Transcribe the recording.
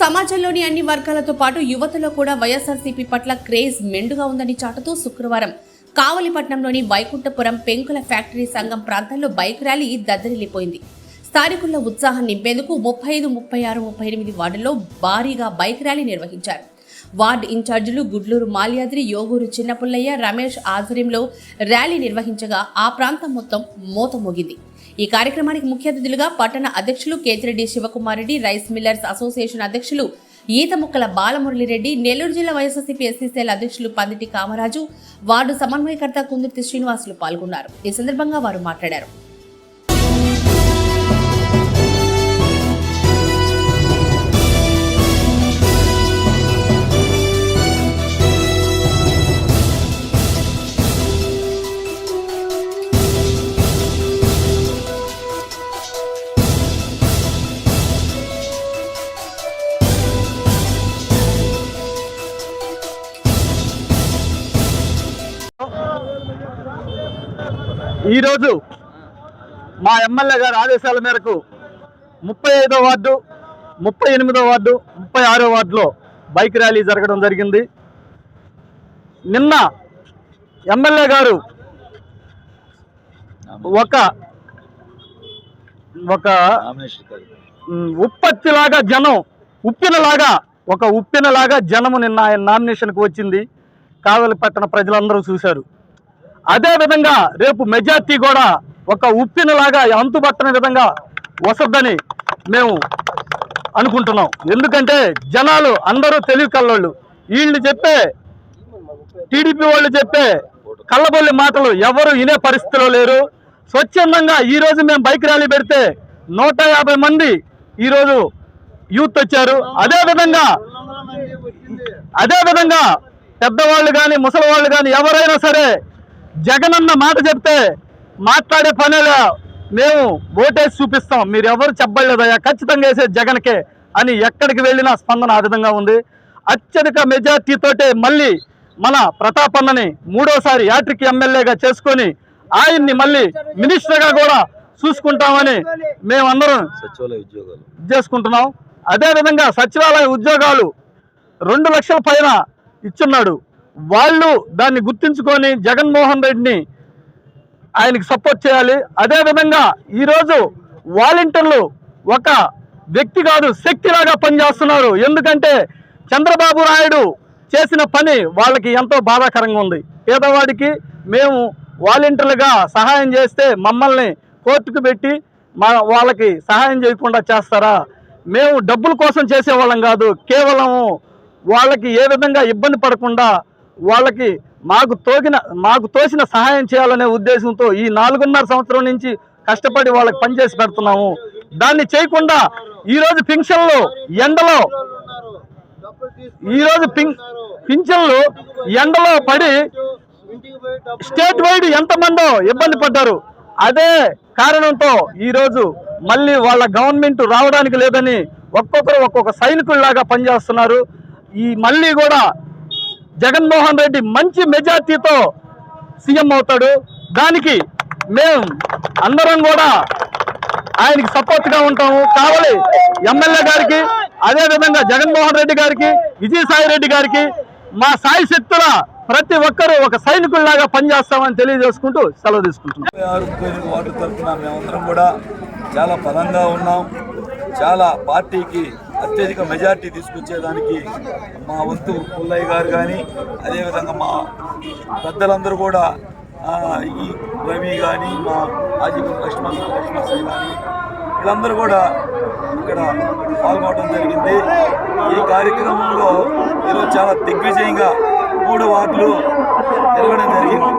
సమాజంలోని అన్ని వర్గాలతో పాటు యువతలో కూడా వైఎస్ఆర్సీపీ పట్ల క్రేజ్ మెండుగా ఉందని చాటుతూ శుక్రవారం కావలిపట్నంలోని వైకుంఠపురం పెంకుల ఫ్యాక్టరీ సంఘం ప్రాంతాల్లో బైక్ ర్యాలీ దద్దరిల్లిపోయింది. స్థానికుల్లో ఉత్సాహం నింపేందుకు ముప్పై ఐదు ముప్పై ఆరు ముప్పై ఎనిమిది వార్డుల్లో భారీగా బైక్ ర్యాలీ నిర్వహించారు. వార్డు ఇన్ఛార్జీలు గుడ్లూరు మాల్యాద్రి యోగూరు చిన్నపుల్లయ్య రమేష్ ఆధ్వర్యంలో ర్యాలీ నిర్వహించగా ఆ ప్రాంతం మొత్తం మోతమోగింది. ఈ కార్యక్రమానికి ముఖ్య అతిథులుగా పట్టణ అధ్యక్షులు Kethireddy Sivakumareddy rice millers association అధ్యక్షులు ఈతముక్కల బాలమురళిరెడ్డి నెల్లూరు జిల్లా వైఎస్ఆర్సీపీ ఎస్సీసీఎల్ అధ్యక్షులు పందిటి కామరాజు వార్డు సమన్వయకర్త కుందుర్తి శ్రీనివాసులు పాల్గొన్నారు. ఈ సందర్భంగా వారు మాట్లాడారు. ఈరోజు మా ఎమ్మెల్యే గారి ఆదేశాల మేరకు ముప్పై ఐదో వార్డు ముప్పై ఎనిమిదో వార్డు ముప్పై ఆరో వార్డులో బైక్ ర్యాలీ జరగడం జరిగింది. నిన్న ఎమ్మెల్యే గారు ఒక ఒక ఉప్పత్తిలాగా జనం ఉప్పినలాగా ఒక ఉప్పినలాగా జనము నిన్న ఆయన నామినేషన్కి వచ్చింది. కావలి పట్టణ ప్రజలందరూ చూశారు. అదే విధంగా రేపు మెజార్టీ కూడా ఒక ఉప్పినలాగా అంతుబట్టని విధంగా వసద్దని మేము అనుకుంటున్నాం. ఎందుకంటే జనాలు అందరూ తెలివి కల్లోళ్ళు వీళ్ళు చెప్పే టీడీపీ వాళ్ళు చెప్పే కళ్ళబొల్లి మాటలు ఎవరు వినే పరిస్థితిలో లేరు. స్వచ్ఛందంగా ఈరోజు మేము బైక్ ర్యాలీ పెడితే నూట యాభై మంది ఈరోజు యూత్ వచ్చారు. అదే విధంగా అదే విధంగా పెద్దవాళ్ళు కానీ ముసలి వాళ్ళు కానీ ఎవరైనా సరే జగనన్న మాట చెప్తే మాట్లాడే పనేలా మేము ఓటేసి చూపిస్తాం. మీరు ఎవరు చెప్పలేదయ్యా? ఖచ్చితంగా వేసేది జగన్కే అని ఎక్కడికి వెళ్ళినా స్పందన ఆ విధంగా ఉంది. అత్యధిక మెజార్టీతోటే మళ్ళీ మన ప్రతాపన్నని మూడోసారి యాట్రిక్ ఎమ్మెల్యేగా చేసుకొని ఆయన్ని మళ్ళీ మినిస్టర్గా కూడా చూసుకుంటామని మేమందరం సచివాలయ ఉద్యోగాలు. చేసుకుంటున్నాం. అదేవిధంగా సచివాలయ ఉద్యోగాలు రెండు లక్షల పైన ఇచ్చున్నాడు. వాళ్ళు దాన్ని గుర్తించుకొని జగన్మోహన్ రెడ్డిని ఆయనకి సపోర్ట్ చేయాలి. అదేవిధంగా ఈరోజు వాలంటీర్లు ఒక వ్యక్తి కాదు శక్తిలాగా పనిచేస్తున్నారు. ఎందుకంటే చంద్రబాబు నాయుడు చేసిన పని వాళ్ళకి ఎంతో బాధాకరంగా ఉంది. పేదవాడికి మేము వాలంటీర్లుగా సహాయం చేస్తే మమ్మల్ని కోర్టుకు పెట్టి మా వాళ్ళకి సహాయం చేయకుండా చేస్తారా? మేము డబ్బుల కోసం చేసేవాళ్ళం కాదు. కేవలం వాళ్ళకి ఏ విధంగా ఇబ్బంది పడకుండా వాళ్ళకి మాకు తోగిన మాకు తోసిన సహాయం చేయాలనే ఉద్దేశంతో ఈ నాలుగున్నర సంవత్సరం నుంచి కష్టపడి వాళ్ళకి పనిచేసి పెడుతున్నాము. దాన్ని చేయకుండా ఈరోజు పింఛన్లు ఎండలో ఈరోజు పిం పింఛన్లు ఎండలో పడి స్టేట్ వైడ్ ఎంతమందో ఇబ్బంది పడ్డారు. అదే కారణంతో ఈరోజు మళ్ళీ వాళ్ళ గవర్నమెంట్ రావడానికి లేదని ఒక్కొక్కరు ఒక్కొక్క సైనికుల్లాగా పనిచేస్తున్నారు. ఈ మళ్ళీ కూడా జగన్మోహన్ రెడ్డి మంచి మెజార్టీతో సీఎం అవుతాడు. దానికి మేము అందరం కూడా ఆయనకి సపోర్ట్గా ఉంటాము. కావాలి ఎమ్మెల్యే గారికి అదే విధంగా జగన్మోహన్ రెడ్డి గారికి విజయసాయి రెడ్డి గారికి మా సాయి శక్తుల ప్రతి ఒక్కరూ ఒక సైనికుల్లాగా పనిచేస్తామని తెలియజేసుకుంటూ సెలవు తీసుకుంటున్నాం. వార్డు తరఫున మేమందరం కూడా చాలా బలంగా ఉన్నాం. చాలా పార్టీకి అత్యధిక మెజార్టీ తీసుకొచ్చేదానికి మా వంతు పుల్లయ్య గారు కానీ అదేవిధంగా మా పెద్దలందరూ కూడా ఈ రవి కానీ మా ఆజీపూర్ లక్ష్మణ్ లక్ష్మణ్ సింగ్ కానీ వీళ్ళందరూ కూడా ఇక్కడ పాల్గొనడం జరిగింది. ఈ కార్యక్రమంలో ఈరోజు చాలా దిగ్విజయంగా మూడు వార్డులు తిరగడం జరిగింది.